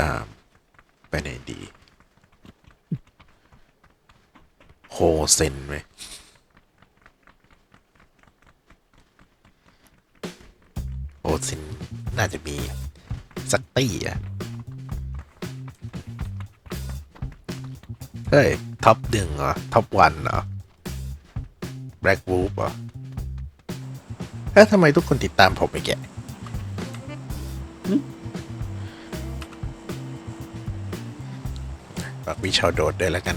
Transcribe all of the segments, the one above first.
อ่าไปไหนดีโฮเซนไหมโฮเซนน่าจะมีสักตี้อะเฮ้ย ท็อปหนึ่งเหรอ ท็อปวันเหรอ แบล็กวูฟเหรอเอ๊ะทำไมทุกคนติดตามผมไม่แก ฝากวิชาวโดดด้วยแล้วกัน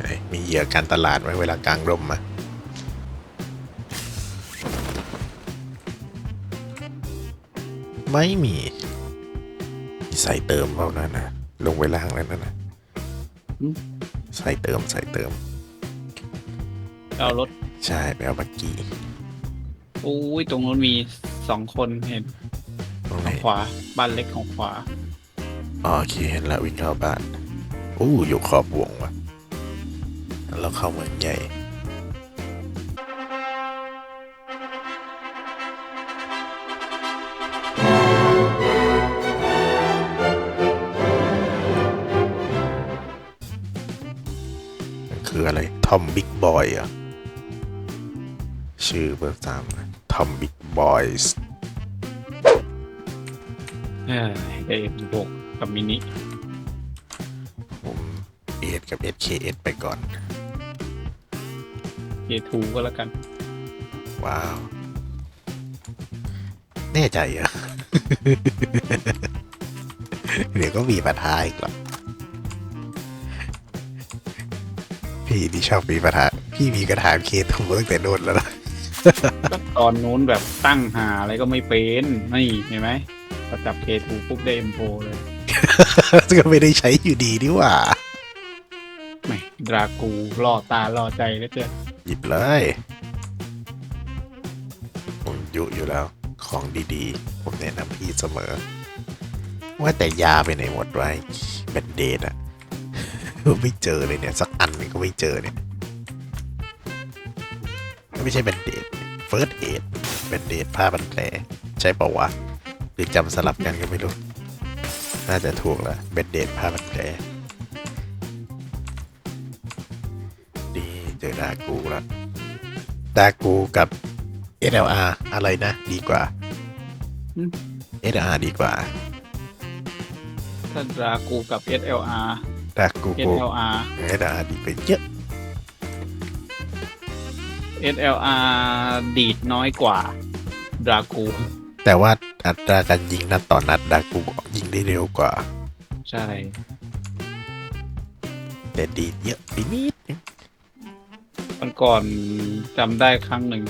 เอ้ยมีเหยื่อการตลาดไว้เวลากลางร่มมาไม่มีมีใส่เติมเปล่านั่นนะลงไปล่างแล้วนั่นนะอืมใส่เติมใส่เติม เอารถ ใช่ไปเอาบักกี้อุ้ยตรงนู้นมีสองคนเห็นตรงไหนขวาบ้านเล็กของขวาอ๋อ โอเคเห็นแล้ววิ่งเข้าบ้านอู้อยู่ขอบวงว่ะแล้วเข้าเมืองใหญ่มันคืออะไร ทอมบิ๊กบอยอะ ชื่อเบอร์สามทอมบิ๊กบอยส์เออเอ็มหก กับมินิผมเอสกับ SKS ไปก่อนเอทูก็แล้วกัน ว้าว แน่ใจเหรอ เดี๋ยวก็มีปัญหาอีกหรอกพี่ที่ชอบมีปัญหา พี่มีกระถางเคทูตั้งแต่โน่นแล้วนะก็ตอนนู้นแบบตั้งหาอะไรก็ไม่เป็น นี่เห็นไหมพอจับเอทูปุ๊บได้เอ็มโเลย ก็ไม่ได้ใช้อยู่ดีนี่หว่าแหมดรากูล่อตาล่อใจแล้วเจ้หยิบเลยผมยุอยู่แล้ว ของดีๆ ผมแนะนำพี่เสมอ ว่าแต่ยาไปไหนหมดไว้แบนเดดอะไม่เจอเลยเนี่ย สักอันหนึงก็ไม่เจอเนี่ยไม่ใช่แบนเดดเฟิร์สเอดแบนเดดผ้าบันแผลใช่เปล่าวะหรือจำสลับกันก็ไม่รู้ น่าจะถูกแล้วแบนเดดผ้าบันแผลดีเจอดากูแล้วดากูกับ SLR อะไรนะ ดีกว่า SLR ดีกว่าถ้าดรากูกับ SLR ดากูกู SLR SLR ดีไปเยอะ SLR ดีดน้อยกว่าดรากูแต่ว่า อัตราการยิงนัดต่อนัดดากูยิงได้เร็วกว่า ใช่ แต่ดีดเยอะไปนิดนึงวันก่อนจำได้ครั้งหนึ่ง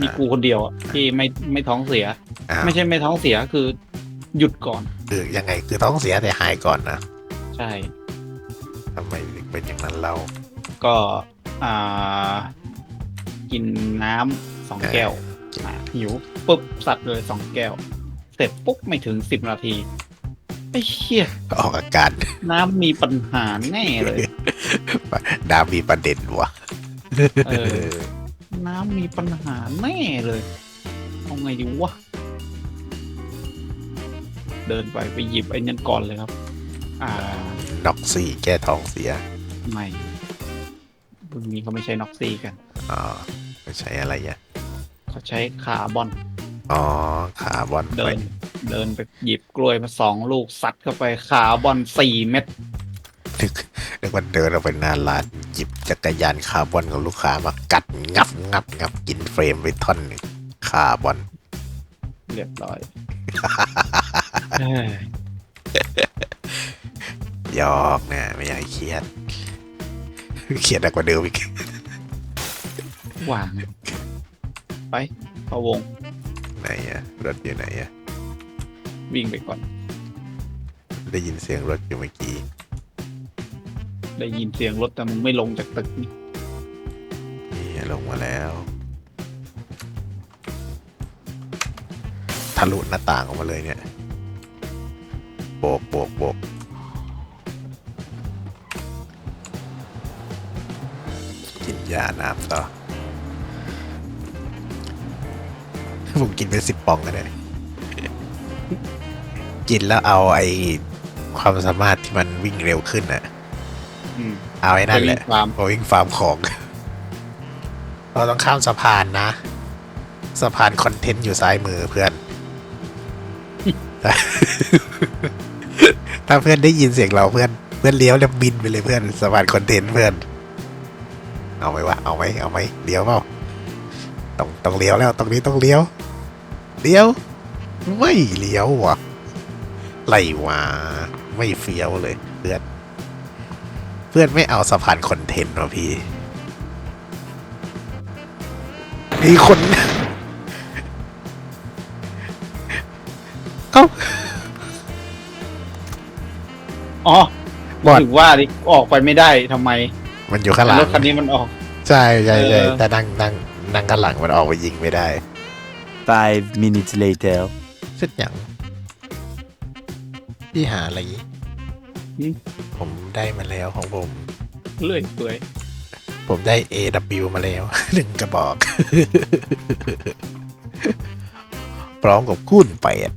มีกูคนเดียวอะที่ไม่ไม่ท้องเสีย อ้าวไม่ใช่ไม่ท้องเสียคือหยุดก่อน คือยังไงคือท้องเสียแต่หายก่อนนะใช่ ทำไมถึงเป็นอย่างนั้นเรา ก็อ่า กินน้ำสองแก้วอ่าหิว ปุ๊บสัตว์เลยสองแก้ว เสร็จปุ๊บไม่ถึงสิบนาทีไอ้เหี้ยออกอาการ น้ำมีปัญหาแน่เลยดามีประเด็นวะเออ น้ำมีปัญหาแน่เลยเอาไงดีวะ เดินไปไปหยิบไอ้นั่นก่อนเลยครับ อ่าน็อกซี่แก้ท้องเสีย ไม่รุ่นนี้เขาไม่ใช้น็อกซี่กัน อ๋อไม่ใช่อะไรอะเขาใช้คาร์บอน อ๋อขาบอลเดิไปน เดินไปหยิบกล้วยมาสองลูกซัดเข้าไปคาร์บอนสี่เม็ดนึกนึกว่าเดินออกไปหน้าร้านหยิบจักรยานคาร์บอนของลูกค้ามากัดงับงับงับกินเฟรมไปท่อนหนึ่งคาร์บอน เรียบร้อยเอ้ยหยอกนะไม่อยากให้เครียด เครียดหนักกว่าเดิมอีกวางไปเข้าวง ไหนอะรถอยู่ไหนอะวิ่งไปก่อน ได้ยินเสียงรถอยู่เมื่อกี้ ได้ยินเสียงรถแต่มึงไม่ลงจากตึกนี่นี่ลงมาแล้วทะลุหน้าต่างออกมาเลยเนี่ยโบกโบกโบกกินยาน้ำต่อ ผมกินไปสิบปองก็ได้กินแล้วเอาไอ้ความสามารถที่มันวิ่งเร็วขึ้นน่ะอืม เอาไอ้นั่นแหละฟาร์มโอวิ่งฟาร์มของ เราต้องข้ามสะพานนะ สะพานคอนเทนต์อยู่ซ้ายมือเพื่อน ถ้าเพื่อนได้ยินเสียงเราเพื่อน เพื่อนเลี้ยวแล้วบินไปเลยเพื่อนสะพานคอนเทนต์เพื่อน เอาไหมวะเอาไหมเอาไหมเลี้ยวเปล่าต้องต้องเลี้ยวแล้วตรงนี้ต้องเลี้ยว เลี้ยว ไม่เลี้ยววะไรวะไม่เฟี้ยวเลยเพื่อน เพื่อนไม่เอาสะพานคอนเทนต์หรอพี่มีคนเอ้าอ๋อบอดถึงว่าดิออกไปไม่ได้ทำไมมันอยู่ข้างหลังรถคันนี้มันออก ใช่ใช่ใช่เออแต่นั่งนั่งนั่งข้างหลังมันออกไปยิงไม่ได้ Five minutes later. เสร็จยังพี่หาอะไรอีกผมได้มาแล้วของผม เลื่อยเปื่อยผมได้ AW มาแล้ว หนึ่งกระบอก พร้อมกับกุ้นแปด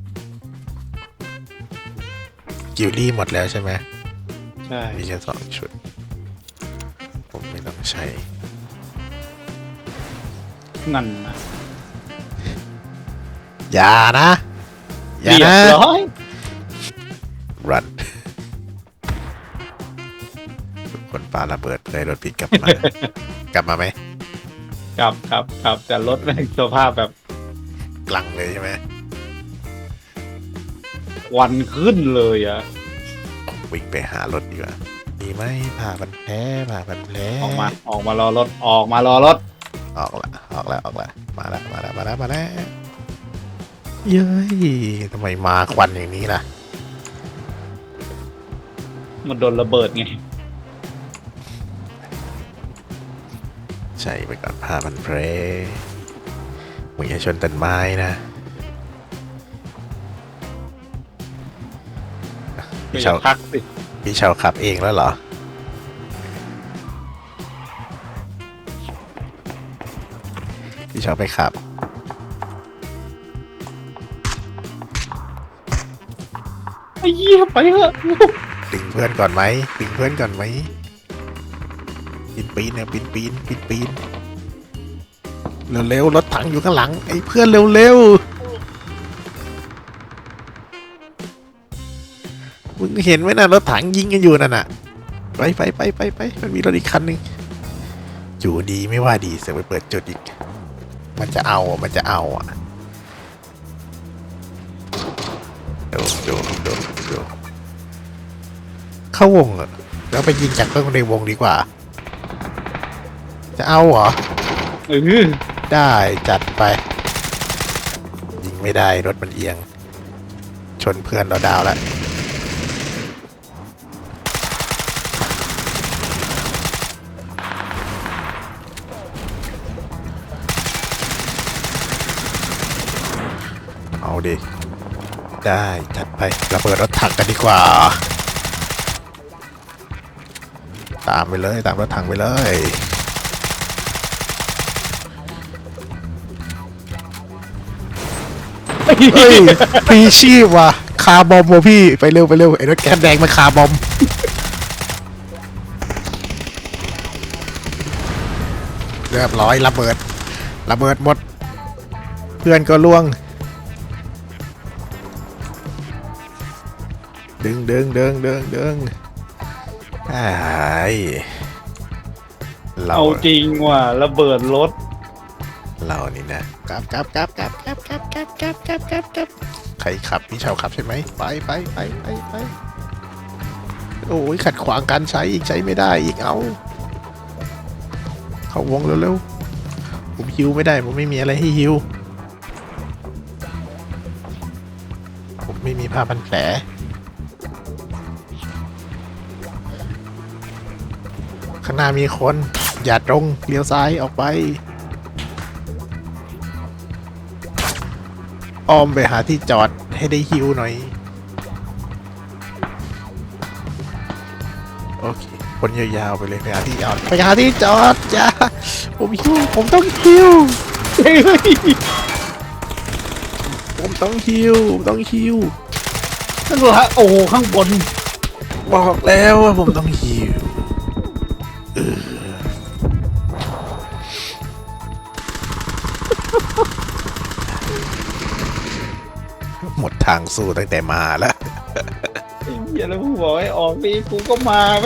กิลลี่หมดแล้วใช่ไหมใช่มีแค่สองชุด ผมไม่ต้องใช้ นั่นนะ อย่านะ อย่าเรียนะบร้อย รันทุกคนปาระเบิดเลยรถปิดกลับมา กลับมาไหมกลับกลับกลับแต่รถแม่งสภาพแบบกลังเลยใช่ไหมควันขึ้นเลยอะผมวิ่งไปหารถดีกว่ามีไหมผ่าบันแผลผ่าบันแผลออกมาออกมารอรถออกมารอรถ ออกละออกละออกละมาละมาละมาละมาละ เย้ยทำไมมาควันอย่างนี้ล่ะ มันโดนระเบิดไง ใช่ไปก่อนผ่าบันแผลมึงอย่าชนต้นไม้นะก็พี่อเชาย่าพักสิพี่เชาขับเองแล้วเหรอ พี่เชาไปขับ เหี้ยไปเถอะดึงเพื่อนก่อนไหมดึงเพื่อนก่อนไหมปีนปีนเนี่ยปีนปีนปีนปีนเร็วๆรถถังอยู่ข้างหลังไอ้เพื่อนเร็วๆมึงเห็นไหมนะรถถังยิงกันอยู่นั่นน่ะไปไปไปไปไปมันมีรถอีกคันหนึ่งอยู่ดีไม่ว่าดีเสียไปเปิดจุดอีก มันจะเอามันจะเอาอะ เข้าวงอะแล้วไปยิงจากเครื่องในวงดีกว่า จะเอาเหรอ เออได้จัดไป ยิงไม่ได้รถมันเอียง ชนเพื่อนเราดาวแล้วเอาดิ ได้จัดไประเบิดรถถังกันดีกว่า ตามไปเลยตามรถถังไปเลยเฮ้ยพีชีพว่ะคาร์บอมว่ะพี่ไปเร็วไปเร็วไอ้รถแกนแดงมันคาร์บอมเรียบร้อยระเบิดระเบิดหมด เพื่อนก็ล่วง ดึงดึงดึงดึงดึง อ้ายเราเอาจริงว่ะระเบิดรถเรานี่นะกลับกลับกลับกลับกลับกลับกลับกลับกลับกลับกลับใครขับพี่ชาวขับใช่ไหมไปไปไปไปไปโอ้ยขัดขวางการใช้อีกใช้ไม่ได้อีกเอาเข้าวงเร็วๆผมฮิวไม่ได้ผมไม่มีอะไรให้ฮิวผมไม่มีผ้าพันแผลางหน้ามีคน อย่าตรงเลี้ยวซ้ายออกไปอ้อมไปหาที่จอดให้ได้ฮิวหน่อย โอเคคนยาวๆไปเลยไปหาที่จอดไปหาที่จอดจ้าผมฮิวผมต้องฮิวเฮ้ยผมต้องฮิวผมต้องฮิวข้างล่างโอ้โหข้างบน บอกแล้วว่าผมต้องหิวเออ หมดทางสู้ตั้งแต่มาแล้ว ไอ้เหี้ยแล้วกูบอกให้ออกนี่กูก็มาไหม